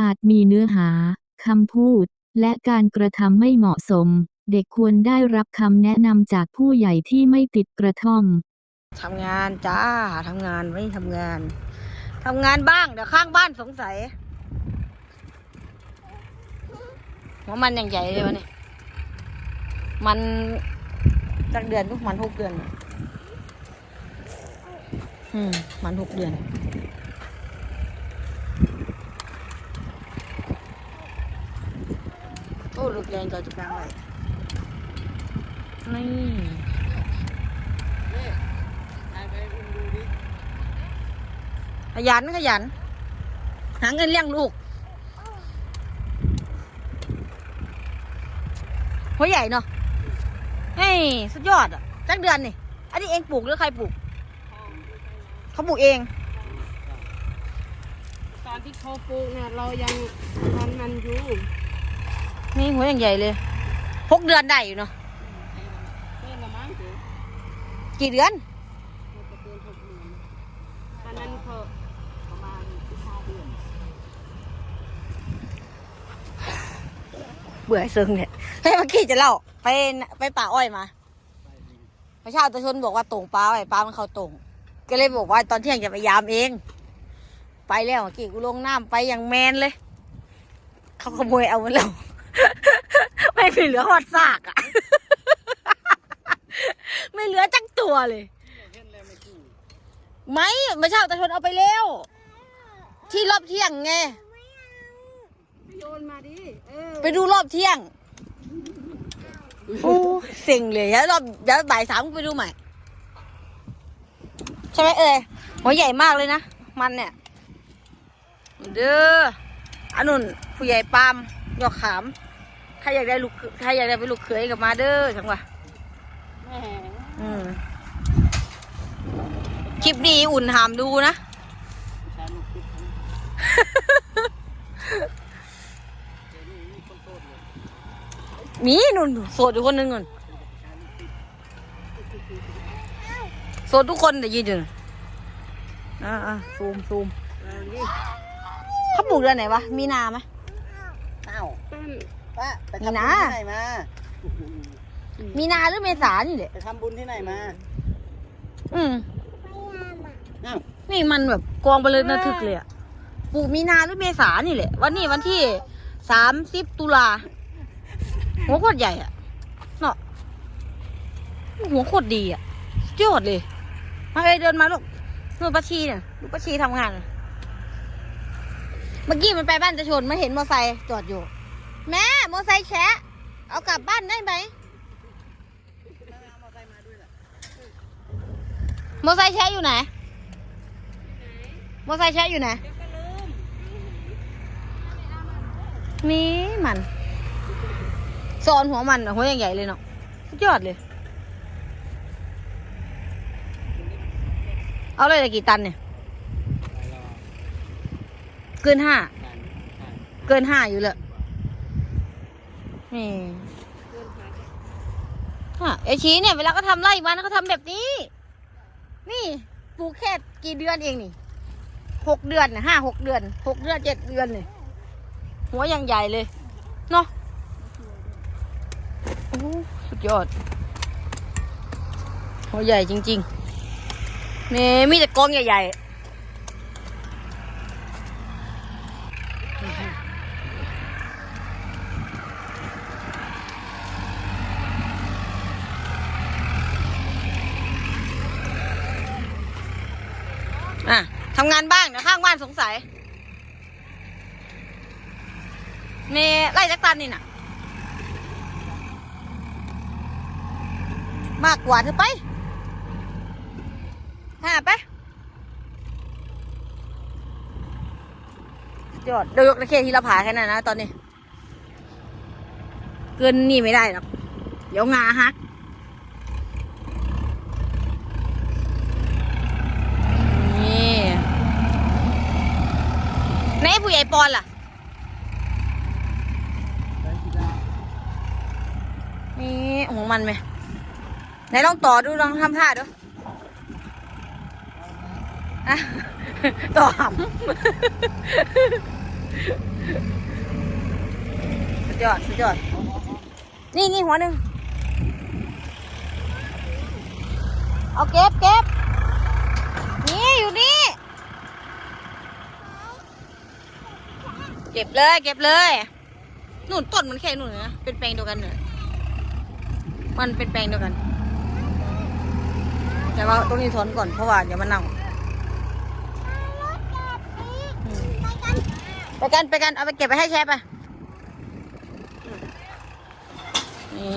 อาจมีเนื้อหา คำพูด และการกระทำไม่เหมาะสม เด็กควรได้รับคำแนะนำจากผู้ใหญ่ที่ไม่ติดกระท่อมทำงานจ้าทำงานไม่ทำงานทำงานบ้างเดี๋ยวข้างบ้านสงสัยหัวมันอย่างใหญ่เลยวะเนี่ยมันจักเดือนทุกมันหกเดือน อืม มันหกเดือน โอ้ ลูกแรงจอจุกลางไว้นี่ขยันขยัน หาเงินเลี้ยงลูกหัวใหญ่เนาะเฮ้ยสุดยอดอะจักเดือนนี่ อันนี้เองปลูกหรือใครปลูก เขาปลูกเอง ตอนที่เขาปลูกเนี่ยเรายังทำมันอยู่ นี่หัวอย่างใหญ่เลยหกเดือนได้อยู่เนาะกี่เดือนมันจะเกินหกเดือนตอนนั้นเขาประมาณสิบห้าเดือนเบื่อไอ้เซิงเนี่ยเฮ้ยเมื่อกี้จะเล่าไปไปป่าอ้อยมาพระชาตะชนบอกว่าตรงปลาไอ้ปลามันเขาตรง ก็เลยบอกว่าตอนเที่ยงจะไปยามเอง ไปแล้วเมื่อกี้กูลงน้ำไปอย่างแมนเลย เขาขโมยเอาหมดแล้ว ไม่เหลือหอดซากอะไม่เหลือจักตัวเลย ไม่ไม่เช่าตะชนเอาไปแล้ว ที่รอบเที่ยงไงโยนมาดิไปดูรอบเที่ยงโอ้เซ็งเลยแล้วรอบเดี๋ยวบ่ายสามไปดูใหม่ใช่ไหมเอ่ยหัวใหญ่มากเลยนะ มันเนี่ย เด้ออันนุ่นผู้ใหญ่ปามยอดขาม ถ้าอยากได้ลูกเขยถ้าอยากได้เป็นลูกเขยกับมาเด้อจังวะแหมอืมคลิปนี้อุ่นหามดูนะมีนุ่นโสดอยู่คนหนึ่งนุ่นโสดทุกคนแต่ยืนอยู่น่ะอ่าอ่าซูมซูมเอาดิเขาปลูกเดือนไหนวะ มีนาไหมอ้าวต้น ป้าไปมีทำบุญนะที่ไหนมา มีนาหรือเมษานี่แหละไปทำบุญที่ไหนมา อืมอ้าวนี่มันแบบกองไปเลยนะทึกเลยอะปลูกมีนาหรือเมษานี่แหละ วันนี้วันที่สามสิบตุลา หัวโคตรใหญ่อะเนาะหัวโคตรดีอะสุดยอดเลย มาเลยเดินมาลูกนู่นป้าชีเนี่ยลูกป้าชีทำงาน เมื่อกี้มันไปบ้านจะชนมาเห็นมอไซค์จอดอยู่ แม่มอไซค์แชะเอากลับบ้านได้ไหมมอไซค์แชะอยู่ไหนมอไซค์แชะอยู่ไหนเดี๋ยวก็ลืมนี่มันซอนหัวมันอะหัวใหญ่ๆเลยเนาะสุดยอดเลย เอาเลยละกี่ตันเนี่ยเกินห้าเกินห้าอยู่เลย นี่ฮะไอชีเนี่ยเวลาก็ทำไร่มันเขาทำแบบนี้ นี่ปลูกแค่กี่เดือนเองนี่หกเดือนนะห้าหกเดือนหกเดือนเจ็ดเดือนเนี่ยหัวยังใหญ่เลยเนาะโอ้สุดยอด หัวใหญ่จริงๆเนี่มีแต่กองใหญ่ๆ อะทำงานบ้างเดี๋ยวข้างบ้านสงสัยเมไล่จักตันนี่น่ะ มากกว่าเธอไปหาไปยอดเดือกตะเคที่เราผ่าแค่นั้นนะตอนนี้ เกินนี่ไม่ได้หรอก เดี๋ยวงาฮัก นี่ไหนผู้ ใหญ่ปอนล่ะ นี่ของมันไหมไหนลองต่อดูลองทำท่าดูอะต่อหำสุดยอดสุดยอด นี่นี่หัวหนึ่งเอาเก็บเก็บนี่อยู่นี่ เก็ บเลย เก็บเลยหนู่นต้นมันแค่หนู่นนะเป็นแปลงเดียวกันเลยมันเป็นแปลงเดียวกัน แต่ว่าต้องนี้ถอนก่อนเพราะว่าเดี๋ยวมันเน่าอืมไปกันไปกันเอาไปเก็บไปให้แชร์ไปนี่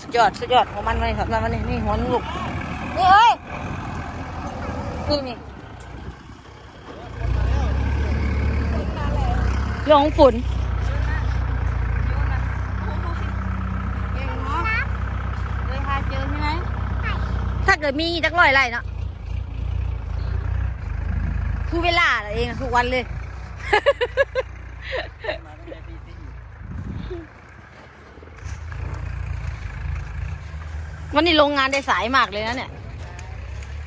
สุดยอดสุดยอดของมันเลยถอนมามันนี่นี่หัวนึงลูกนี่เอ้ยนี่นี่ เรื่องของฝุ่นเก่งเนาะเลยหาเจอใช่ไหมถ้าเกิดมีจักร้อยไรเนาะทุกเวลาเลยเองอะทุกวันเลยมาตั้งแต่ปีสี่วันนี้ลงงานได้สายมากเลยนะเนี่ย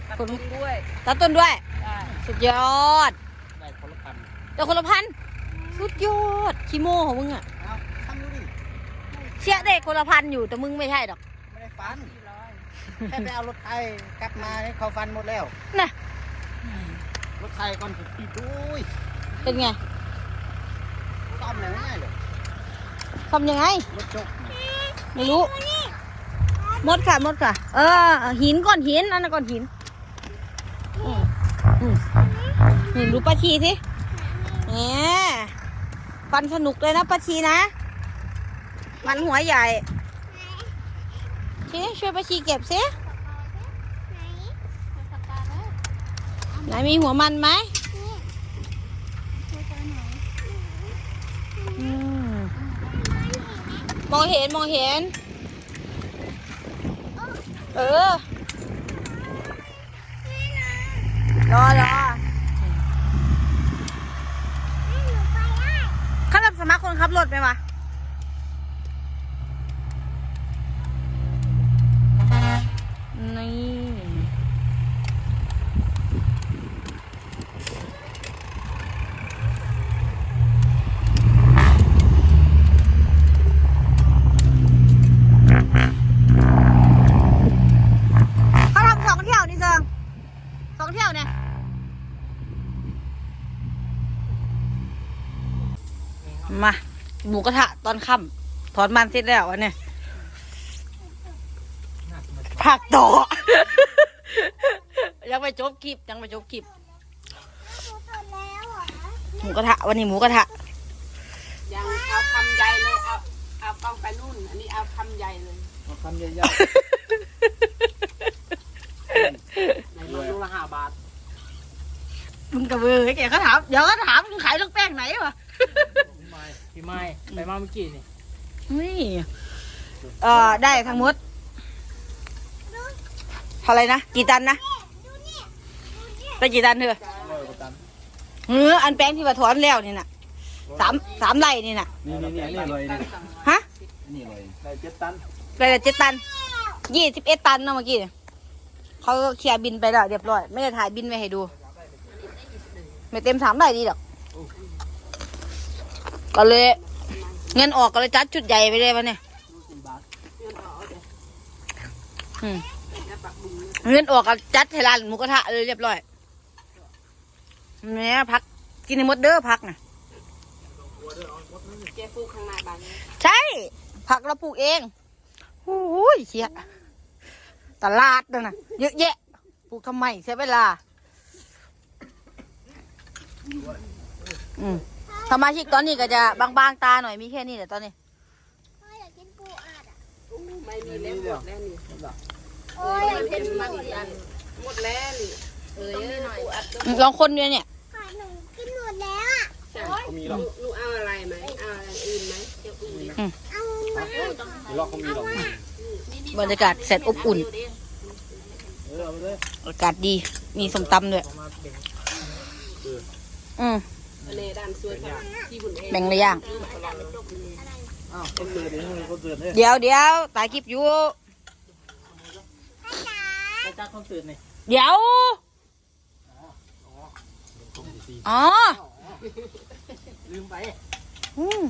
ตัดต้นด้วยตัดต้นด้วยได้สุดยอด ได้คนละพันเดี๋ยวคนละพัน สุดยอดขี้โม่ของมึงอะเอาทำดูดิ เชี่ยเด็กคนละพันอยู่แต่มึงไม่ใช่ดอก ไม่ได้ฟันสี่ร้อยแค่ไปเอารถไทยกลับมาให้เขาฟันหมดแล้ว น่ะ รถไทยก่อนผิดด้วยเป็นไงซ่อมเลยง่ายเลยทำยังไง รถจกน่ะไม่รู้ มดค่ะ มดค่ะ เออ หินก้อนหินอันนั้นก้อนหินอืมอืมนี่ดูป้าชีสิเนี่ย ฟันสนุกเลยนะป้าชีนะ มันหัวใหญ่ชีช่วยป้าชีเก็บสิไหนมีหัวมันไหมอืมมองเห็นมองเห็น เออ รอรอ เขารับสมัครคนขับรถไหมวะนี่เขาทำสองเที่ยวนี่เซิงสองเที่ยวเนี่ย มาหมู กระทะตอนค่ำถอนมันเสร็จแล้ววันเนี้ยผักต่อ ยังไปจบคลิปยังไปจบคลิปหมูกระทะวันนี้หมูกระทะยังเอาคำใหญ่เลยเอาเอากล้องไปนู่น อันนี้เอาคำใหญ่เลยเอาคำใหญ่ไหนมาดูละห้าบาทมึงกับเบอร์ไอ้แกเขาถามเดี๋ยวเขาถามมึงขายลูกแป้งไหนวะๆ พี่ไม้พี่ไม้ไปมาเมื่อกี้นี่นี่เอ่อได้ทั้งหมดเท่าไหรนะ กี่ตันนะได้กี่ตันเถอะร้อยกว่าตันเอออันแป้งที่ว่าถอนแล้วนี่น่ะสามสามไร่นี่น่ะ นี่นี่นี่นี่เลยนี่ฮะนี่เลยได้เจ็ดตันไปละเจ็ดตันยี่สิบเอ็ดตันเนาะเมื่อกี้เนี่ยเขาก็เคลียร์บินไปแล้วเรียบร้อย ไม่ได้ถ่ายบินไว้ให้ดู ไม่เต็มสามไร่ดีดอก ก็เลย เงินออกก็เลยจัดชุดใหญ่ไปเลยวันนี้สี่บาทอืมเงินออกก็จัดให้ร้านหมูกระทะเลยเรียบร้อยแม่พักกินให้หมดเด้อพักนะเจ๊ฟูข้างหน้าบ้านใช่ ผักเราปลูกเองโอ้ยเชียตลาดนั่นนะเยอะแยะปลูกทำไมเสียเวลา อืม สมาชิกตอนนี้ก็จะบางๆตาหน่อยมีแค่นี้แหละตอนนี้ไม่มีแล้วหมดแล้วนี่เออมันเป็นมาอีกอันหมดแล้วนี่เออเยอะหน่อยอัดก็อืมลองคนเนี่ยเนี่ยจ้ะหนูหนูเอาอะไรไหมเอาอะไรอื่นไหมเจ้าอื่นไหมล็อกเขามีหรอกบรรยากาศแสนอบอุ่นเออเอาไปเลยอากาศดีมีสมตำด้วยเอามา แบ่งอืมอันนี้ด้านสวยค่ะที่บุญเองแบ่งเลยย่างอ้าวคนเกิดเองคนเกิดเนี่ยเดี๋ยวเดี๋ยวตายคลิปอยู่ไปจ้างคนเกิดนี่เดี๋ยวตีอ๋อลืมไปอืม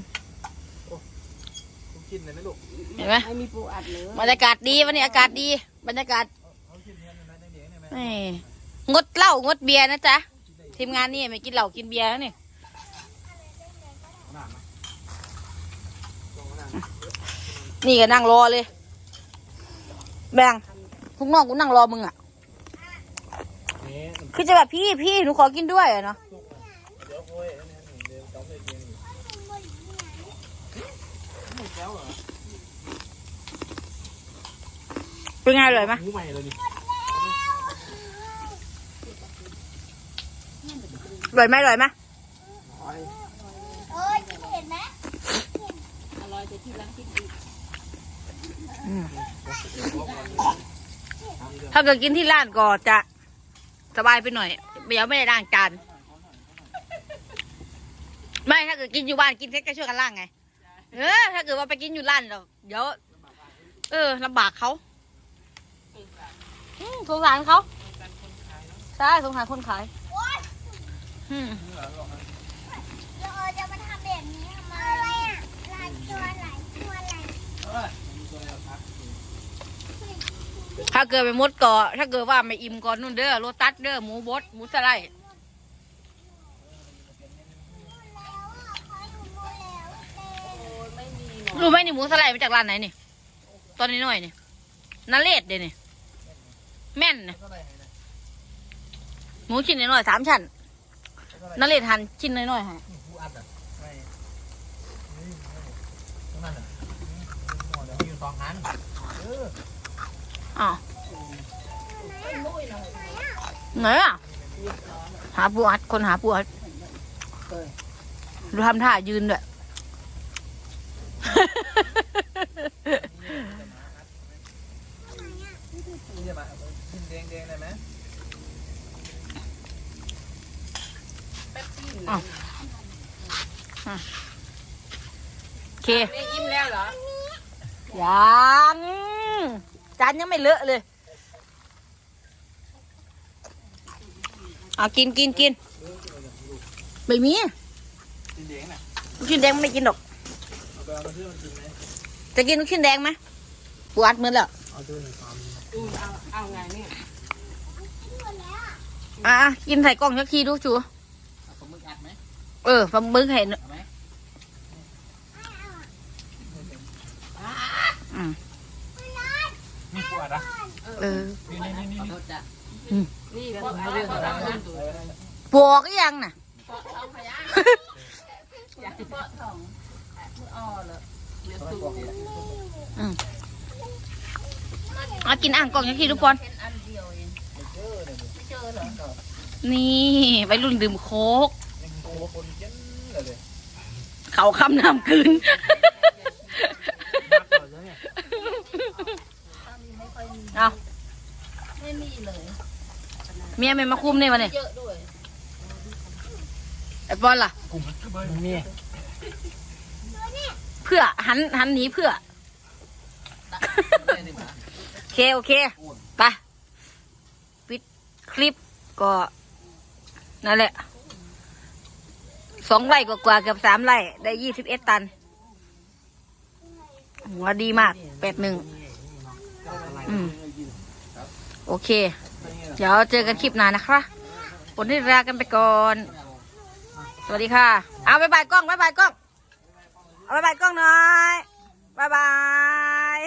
ต้องกินเลยไหมลูกเห็นไหมไม่มีปูอัดเลยบรรยากาศดีวันนี้อากาศดี บรรยากาศเขากินเนี้ยในในเด็กเนี่ยไหมนี่งดเหล้างดเบียร์นะจ๊ะทีมงานนี่ไม่กินเหล้ากินเบียร์แล้วนี่ หนักไหมลองหนัก นี่ก็นั่งรอเลย แบ่งทุกน้องกูนั่งรอมึงอะนี่คือจะแบบพี่พี่หนูขอกินด้วยอะเนาะเดี๋ยวโอ้ยอันนี้เดี๋ยวจำได้เพียงนี่แล้วเหรอเป็นไงอร่อยไหมหูใหม่เลยนี่อร่อยไหมอร่อยไหมอร่อยแต่ที่ร้านคิดดี ถ้าเกิดกินที่ร้านก็จะสบายไปหน่อยเดี๋ยวไม่ได้ล้างจานไม่ถ้าเกิดกินอยู่บ้านกินแค่ก็ช่วยกันล้างไงเออถ้าเกิดว่าไปกินอยู่ร้านเดี๋ยวเดี๋ยวเออลำบากเขาสงสารเขาใช่สงสารคนขายอืมเราจะมาทำแบบนี้ทำไมอะไรอะลายตัวหลตัวไหล ถ้าเกิดไปมดก่อถ้าเกิดว่าไม่อิ่มก่อนนู่นเด้อโรตัสเด้อหมูบดหมูสไลด์แล้วอะพอหนูรู้แล้วเต้ไม่มีหนอรู้ไหมนี่หมูสไลด์มาจากร้านไหนนี่ตอนนี้หน่อยนี่นาเลศเด้นี่แม่นนะหมูชิ้นน้อยๆสามชั้นนาเลศหั่นชิ้นน้อยๆให้อัดอะไม่นี่นั่นอะเดี๋ยวให้อยู่สองพันเอออ๋อไหนอะหาปูอัดคนหาปูอัดดูทำท่ายืนด้วยนี่จะมากินแดงแดงได้ไหมแป๊บซี่อ้าวโอเคแม่ยิ้มแล้วเหรอ ยังจานยังไม่เลอะเลยเอากินกินกินไม่มีกินแดงน่ะลูกชิ้นแดงไม่กินหรอกเอาไปเอามาซื้อมันกินไหมจะกินลูกชิ้นแดงไหมปวดเหมือนแล้วเอาซื้อหนึ่งสามอืมเอาเอาไงเนี่ยอะกินใส่กล่องสักทีดูชูเอาปลาหมึกอัดไหมเออปลาหมึกเห็น เอาไหม อืม มีป วดอะเออนี่นี่นี่นี่ขอโทษจ้ะอืมนี่พวกเรื่องของเราต้นตัวปวกหรือยังน่ะเพราะเอาขยะอยากเพาะทองมืออ้อเลยเดี๋ยวสูงเอากินอ่างกล่องสักทีทุกคนเห็นอันเดียวเองไม่เจอเหรอนี่ไปรุ่นดื่มโค้กยังโอ้คนเย็นเลยเลยเขาคำน้ำคืน มากกว่าเยอะเนี่ย เอา ไม่มี เลยเมียไม่มาคุมเนี่ยวันนี้เยอะด้วยไอ้บอลล่ะกลุ่มคือเบอร์นี่เพื่อหันหันหนีเพื่อโอเคโอเคไปปิดคลิปก็นั่นแหละสองไร่กว่าๆเกือบสามไร่ได้ยี่สิบเอ็ดตัน หัวดีมากแปดหนึ่งอืม โอเค เดี๋ยวเจอกันคลิปหน้านะครับคนที่ลากันไปก่อน สวัสดีค่ะ เอาบายบายกล้องบายบายกล้อง เอาบายบายกล้องหน่อยบายบาย